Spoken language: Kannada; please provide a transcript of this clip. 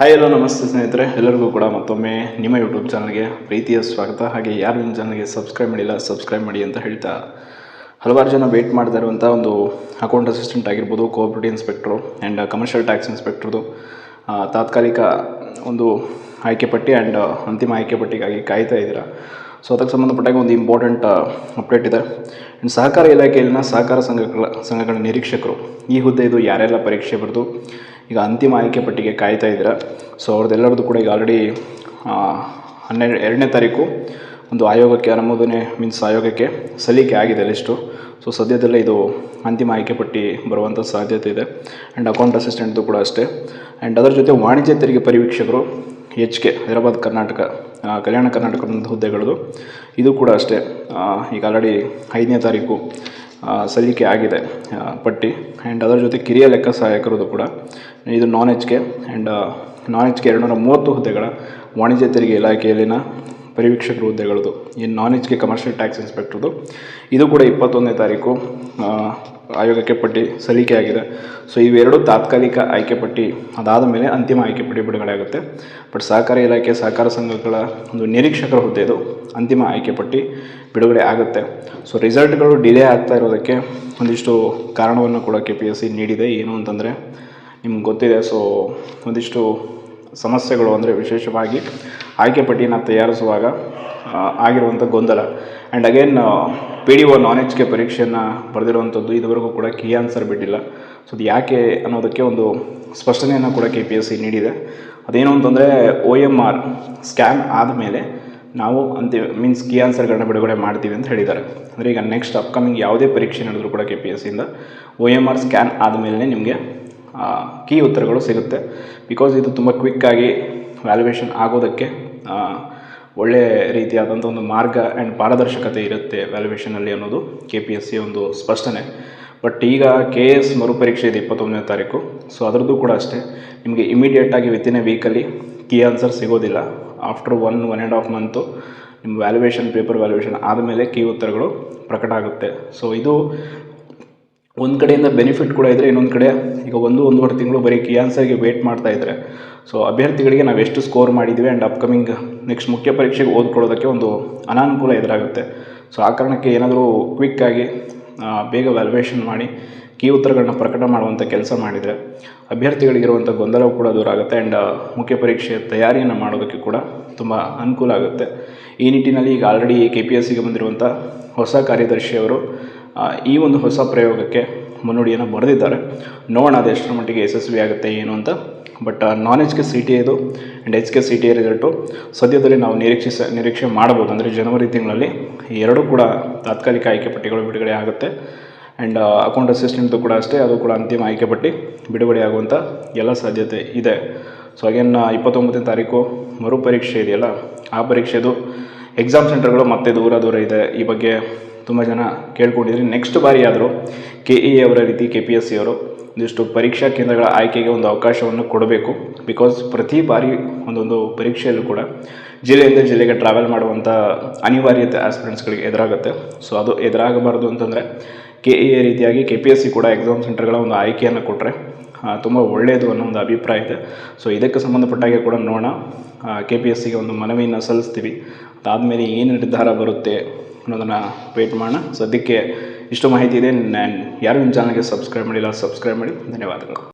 ಹಾಯ್ ಹಲೋ ನಮಸ್ತೆ ಸ್ನೇಹಿತರೆ, ಎಲ್ಲರಿಗೂ ಕೂಡ ಮತ್ತೊಮ್ಮೆ ನಿಮ್ಮ ಯೂಟ್ಯೂಬ್ ಚಾನಲ್ಗೆ ಪ್ರೀತಿಯ ಸ್ವಾಗತ. ಹಾಗೆ ಯಾರು ನಿಮ್ಮ ಚಾನಲ್ಗೆ ಸಬ್ಸ್ಕ್ರೈಬ್ ಮಾಡಿಲ್ಲ ಸಬ್ಸ್ಕ್ರೈಬ್ ಮಾಡಿ ಅಂತ ಹೇಳ್ತಾ ಹಲವಾರು ಜನ ವೇಟ್ ಮಾಡ್ತಾ ಇರುವಂಥ ಒಂದು ಅಕೌಂಟ್ ಅಸಿಸ್ಟೆಂಟ್ ಆಗಿರ್ಬೋದು cooperative inspector and commercial tax ಇನ್ಸ್ಪೆಕ್ಟ್ರದು ತಾತ್ಕಾಲಿಕ ಒಂದು ಆಯ್ಕೆ ಪಟ್ಟಿ ಆ್ಯಂಡ್ ಅಂತಿಮ ಆಯ್ಕೆ ಪಟ್ಟಿಗಾಗಿ ಕಾಯ್ತಾ ಇದ್ದೀರಾ. ಸೊ ಅದಕ್ಕೆ ಸಂಬಂಧಪಟ್ಟಾಗ ಒಂದು ಇಂಪಾರ್ಟೆಂಟ್ ಅಪ್ಡೇಟ್ ಇದೆ. ಆ್ಯಂಡ್ ಸಹಕಾರ ಇಲಾಖೆಯಲ್ಲಿನ ಸಹಕಾರ ಸಂಘಗಳ ಸಂಘಗಳ ನಿರೀಕ್ಷಕರು, ಈ ಹುದ್ದೆ ಇದು ಯಾರೆಲ್ಲ ಪರೀಕ್ಷೆ ಬರೆದು ಈಗ ಅಂತಿಮ ಆಯ್ಕೆ ಪಟ್ಟಿಗೆ ಕಾಯ್ತಾ ಇದ್ದಾರೆ? ಸೊ ಅವ್ರದ್ದೆಲ್ಲರದ್ದು ಕೂಡ ಈಗ ಆಲ್ರೆಡಿ ಹನ್ನೆರಡು, ಎರಡನೇ ತಾರೀಕು ಒಂದು ಆಯೋಗಕ್ಕೆ ಅನುಮೋದನೆ ಮೀನ್ಸ್ ಆಯೋಗಕ್ಕೆ ಸಲ್ಲಿಕೆ ಆಗಿದೆ ಲಿಸ್ಟು ಸೊ ಸದ್ಯದಲ್ಲೇ ಇದು ಅಂತಿಮ ಆಯ್ಕೆ ಪಟ್ಟಿ ಬರುವಂಥ ಸಾಧ್ಯತೆ ಇದೆ. ಆ್ಯಂಡ್ ಅಕೌಂಟ್ ಅಸಿಸ್ಟೆಂಟ್ದು ಕೂಡ ಅಷ್ಟೇ. ಆ್ಯಂಡ್ ಅದರ ಜೊತೆ ವಾಣಿಜ್ಯ ತೆರಿಗೆ ಪರಿವೀಕ್ಷಕರು ಎಚ್ ಕೆ ಹೈದರಾಬಾದ್, ಕರ್ನಾಟಕ ಕಲ್ಯಾಣ ಕರ್ನಾಟಕದ ಹುದ್ದೆಗಳದು. ಇದು ಕೂಡ ಅಷ್ಟೇ. ಈಗ ಆಲ್ರೆಡಿ ಐದನೇ ತಾರೀಕು. ಸಲ್ಲಿಕೆ ಆಗಿದೆ ಪಟ್ಟಿ. ಆ್ಯಂಡ್ ಅದರ ಜೊತೆ ಕಿರಿಯ ಲೆಕ್ಕ ಸಹಾಯಕರದು ಕೂಡ. ಇದು non H K and non H K ಎರಡುನೂರ ಮೂವತ್ತು ಹುದ್ದೆಗಳ ವಾಣಿಜ್ಯ ತೆರಿಗೆ ಇಲಾಖೆಯಲ್ಲಿನ ಪರಿವೀಕ್ಷಕರು ಹುದ್ದೆಗಳದು ಇನ್ನು ನಾನ್ ಎಚ್ ಕಮರ್ಷಿಯಲ್ ಟ್ಯಾಕ್ಸ್ ಇನ್ಸ್ಪೆಕ್ಟ್ರದು ಇದು ಕೂಡ ಇಪ್ಪತ್ತೊಂದನೇ ತಾರೀಕು ಆಯೋಗಕ್ಕೆ ಪಟ್ಟಿ ಸಲ್ಲಿಕೆ ಆಗಿದೆ ಸೊ ಇವೆರಡು ತಾತ್ಕಾಲಿಕ ಆಯ್ಕೆ ಪಟ್ಟಿ, ಅದಾದ ಮೇಲೆ ಅಂತಿಮ ಆಯ್ಕೆ ಪಟ್ಟಿ ಬಿಡುಗಡೆ ಆಗುತ್ತೆ ಬಟ್ ಸಹಕಾರ ಇಲಾಖೆ, ಸಹಕಾರ ಸಂಘಗಳ ಒಂದು ನಿರೀಕ್ಷಕರ ಹುದ್ದೆ ಇದು. ಅಂತಿಮ ಆಯ್ಕೆ ಪಟ್ಟಿ ಬಿಡುಗಡೆ ಆಗುತ್ತೆ. ಸೊ ರಿಸಲ್ಟ್ಗಳು ಡಿಲೇ ಆಗ್ತಾ ಇರೋದಕ್ಕೆ ಒಂದಿಷ್ಟು ಕಾರಣವನ್ನು ಕೂಡ ಕೆ ಪಿ ಎಸ್ ಸಿ ನೀಡಿದೆ. ಏನು ಅಂತಂದರೆ, ನಿಮ್ಗೆ ಗೊತ್ತಿದೆ. ಸೊ ಒಂದಿಷ್ಟು ಸಮಸ್ಯೆಗಳು ಅಂದರೆ ವಿಶೇಷವಾಗಿ ಆಯ್ಕೆ ಪಟ್ಟಿಯನ್ನು ತಯಾರಿಸುವಾಗ ಆಗಿರುವಂಥ ಗೊಂದಲ. And again P D O non H K ಪರೀಕ್ಷೆಯನ್ನು ಬರೆದಿರುವಂಥದ್ದು ಇದುವರೆಗೂ ಕೂಡ ಕೀ ಆನ್ಸರ್ ಬಿಟ್ಟಿಲ್ಲ. ಸೊ ಅದು ಯಾಕೆ ಅನ್ನೋದಕ್ಕೆ ಒಂದು ಸ್ಪಷ್ಟನೆಯನ್ನು ಕೂಡ ಕೆ ಪಿ ಎಸ್ ಸಿ ನೀಡಿದೆ. ಅದೇನು ಅಂತಂದರೆ ಒ ಎಂ ಆರ್ ಸ್ಕ್ಯಾನ್ ಆದಮೇಲೆ ನಾವು ಅಂತಿಮ ಮೀನ್ಸ್ ಕೀ ಆನ್ಸರ್ಗಳನ್ನ ಬಿಡುಗಡೆ ಮಾಡ್ತೀವಿ ಅಂತ ಹೇಳಿದ್ದಾರೆ. ಅಂದರೆ ಈಗ ನೆಕ್ಸ್ಟ್ ಅಪ್ಕಮಿಂಗ್ ಯಾವುದೇ ಪರೀಕ್ಷೆ ನಡೆದರೂ ಕೂಡ ಕೆ ಪಿ ಎಸ್ ಸಿಯಿಂದ ಒ ಎಂ ಆರ್ ಸ್ಕ್ಯಾನ್ ಆದಮೇಲೆ ನಿಮಗೆ ಕೀ ಉತ್ತರಗಳು ಸಿಗುತ್ತೆ. ಬಿಕಾಸ್ ಇದು ತುಂಬ ಕ್ವಿಕ್ಕಾಗಿ ವ್ಯಾಲ್ಯುವೇಷನ್ ಆಗೋದಕ್ಕೆ ಒಳ್ಳೆ ರೀತಿಯಾದಂಥ ಒಂದು ಮಾರ್ಗ ಆ್ಯಂಡ್ ಪಾರದರ್ಶಕತೆ ಇರುತ್ತೆ ವ್ಯಾಲ್ಯುವೇಷನಲ್ಲಿ ಅನ್ನೋದು ಕೆ ಪಿ ಎಸ್ ಸಿ ಒಂದು ಸ್ಪಷ್ಟನೆ. ಬಟ್ ಈಗ ಕೆ ಎಸ್ ಮರುಪರೀಕ್ಷೆ ಇದೆ ಇಪ್ಪತ್ತೊಂದನೇ ತಾರೀಕು. ಸೊ ಅದರದ್ದು ಕೂಡ ಅಷ್ಟೇ. ನಿಮಗೆ ಇಮಿಡಿಯೇಟಾಗಿ ವಿತಿನ್ ಎ ವೀಕಲ್ಲಿ ಕೀ ಆನ್ಸರ್ ಸಿಗೋದಿಲ್ಲ. After one one and half month ನಿಮ್ಮ ವ್ಯಾಲ್ಯುವೇಷನ್ ಪೇಪರ್ ವ್ಯಾಲ್ಯುವೇಷನ್ ಆದಮೇಲೆ ಕೀ ಉತ್ತರಗಳು ಪ್ರಕಟ ಆಗುತ್ತೆ. ಸೊ ಇದು ಒಂದು ಕಡೆಯಿಂದ ಬೆನಿಫಿಟ್ ಕೂಡ ಇದ್ದರೆ ಇನ್ನೊಂದು ಕಡೆ ಈಗ ಒಂದು, ಒಂದೂವರೆ ತಿಂಗಳು ಬರೀ ಕಿಯಾನ್ಸಾಗಿ ವೇಟ್ ಮಾಡ್ತಾ ಇದ್ದರೆ ಸೊ ಅಭ್ಯರ್ಥಿಗಳಿಗೆ ನಾವು ಎಷ್ಟು ಸ್ಕೋರ್ ಮಾಡಿದ್ದೀವಿ ಆ್ಯಂಡ್ ಅಪ್ಕಮಿಂಗ್ ನೆಕ್ಸ್ಟ್ ಮುಖ್ಯ ಪರೀಕ್ಷೆಗೆ ಓದ್ಕೊಳ್ಳೋದಕ್ಕೆ ಒಂದು ಅನಾನುಕೂಲ ಎದುರಾಗುತ್ತೆ. ಸೊ ಆ ಕಾರಣಕ್ಕೆ ಏನಾದರೂ ಕ್ವಿಕ್ಕಾಗಿ ಬೇಗ ವ್ಯಾಲ್ಯುವೇಷನ್ ಮಾಡಿ ಕೀ ಉತ್ತರಗಳನ್ನ ಪ್ರಕಟ ಮಾಡುವಂಥ ಕೆಲಸ ಮಾಡಿದರೆ ಅಭ್ಯರ್ಥಿಗಳಿಗಿರುವಂಥ ಗೊಂದಲವು ಕೂಡ ದೂರ ಆಗುತ್ತೆ ಆ್ಯಂಡ್ ಮುಖ್ಯ ಪರೀಕ್ಷೆ ತಯಾರಿಯನ್ನು ಮಾಡೋದಕ್ಕೆ ಕೂಡ ತುಂಬ ಅನುಕೂಲ ಆಗುತ್ತೆ. ಈ ನಿಟ್ಟಿನಲ್ಲಿ ಈಗ ಆಲ್ರೆಡಿ ಕೆ ಪಿ ಎಸ್ ಸಿಗೆ ಬಂದಿರುವಂಥ ಹೊಸ ಕಾರ್ಯದರ್ಶಿಯವರು ಈ ಒಂದು ಹೊಸ ಪ್ರಯೋಗಕ್ಕೆ ಮುನ್ನುಡಿಯನ್ನು ಬರೆದಿದ್ದಾರೆ. ನೋಡೋಣ ಅದು ಎಷ್ಟರ ಮಟ್ಟಿಗೆ ಯಶಸ್ವಿ ಆಗುತ್ತೆ, ಏನು ಅಂತ. But non H K C T ಇದು and H K C T result ಸದ್ಯದಲ್ಲಿ ನಾವು ನಿರೀಕ್ಷಿಸ, ನಿರೀಕ್ಷೆ ಮಾಡ್ಬೋದು ಅಂದರೆ ಜನವರಿ ತಿಂಗಳಲ್ಲಿ ಎರಡೂ ಕೂಡ ತಾತ್ಕಾಲಿಕ ಆಯ್ಕೆ ಪಟ್ಟಿಗಳು ಬಿಡುಗಡೆ ಆಗುತ್ತೆ. ಆ್ಯಂಡ್ ಅಕೌಂಟ್ ಅಸಿಸ್ಟೆಂಟ್ದು ಕೂಡ ಅಷ್ಟೇ, ಅದು ಕೂಡ ಅಂತಿಮ ಆಯ್ಕೆ ಪಟ್ಟಿ ಬಿಡುಗಡೆ ಆಗುವಂಥ ಎಲ್ಲ ಸಾಧ್ಯತೆ ಇದೆ. ಸೊ ಅಗೇನ್ ಇಪ್ಪತ್ತೊಂಬತ್ತನೇ ತಾರೀಕು ಮರು ಪರೀಕ್ಷೆ ಇದೆಯಲ್ಲ, ಆ ಪರೀಕ್ಷೆದು ಎಕ್ಸಾಮ್ ಸೆಂಟರ್ಗಳು ಮತ್ತೆ ದೂರ ದೂರ ಇದೆ. ಈ ಬಗ್ಗೆ ತುಂಬ ಜನ ಕೇಳ್ಕೊಂಡಿದ್ರಿ. ನೆಕ್ಸ್ಟ್ ಬಾರಿ ಆದರೂ ಕೆ ಇ ಅವರ ರೀತಿ ಕೆ ಪಿ ಎಸ್ ಸಿ ಅವರು ಒಂದಿಷ್ಟು ಪರೀಕ್ಷಾ ಕೇಂದ್ರಗಳ ಆಯ್ಕೆಗೆ ಒಂದು ಅವಕಾಶವನ್ನು ಕೊಡಬೇಕು. ಬಿಕಾಸ್ ಪ್ರತಿ ಬಾರಿ ಒಂದೊಂದು ಪರೀಕ್ಷೆಯಲ್ಲೂ ಕೂಡ ಜಿಲ್ಲೆಯಿಂದ ಜಿಲ್ಲೆಗೆ ಟ್ರಾವೆಲ್ ಮಾಡುವಂಥ ಅನಿವಾರ್ಯತೆ ಆಸ್ಪಿರೆಂಟ್ಸ್ಗಳಿಗೆ ಎದುರಾಗುತ್ತೆ. ಸೊ ಅದು ಎದುರಾಗಬಾರ್ದು ಅಂತಂದರೆ ಕೆ ಇ ಎ ರೀತಿಯಾಗಿ ಕೆ ಪಿ ಎಸ್ ಸಿ ಕೂಡ ಎಕ್ಸಾಮ್ ಸೆಂಟರ್ಗಳ ಒಂದು ಆಯ್ಕೆಯನ್ನು ಕೊಟ್ಟರೆ ತುಂಬ ಒಳ್ಳೆಯದು ಅನ್ನೋ ಒಂದು ಅಭಿಪ್ರಾಯ ಇದೆ. ಸೊ ಇದಕ್ಕೆ ಸಂಬಂಧಪಟ್ಟಾಗೆ ಕೂಡ ನೋಡೋಣ. ಕೆ ಪಿ ಎಸ್ ಸಿಗೆ ಒಂದು ಮನವಿಯನ್ನು ಸಲ್ಲಿಸ್ತೀವಿ. ಅದಾದಮೇಲೆ ಏನು ನಿರ್ಧಾರ ಬರುತ್ತೆ ಅನ್ನೋದನ್ನು ವೇಟ್ ಮಾಡೋಣ. ಸದ್ಯಕ್ಕೆ ಇಷ್ಟು ಮಾಹಿತಿ ಇದೆ. ನಾನು ಯಾರು ನಿಮ್ಮ ಚಾನಲ್ಗೆ ಸಬ್ಸ್ಕ್ರೈಬ್ ಮಾಡಿಲ್ಲ ಸಬ್ಸ್ಕ್ರೈಬ್ ಮಾಡಿ. ಧನ್ಯವಾದಗಳು.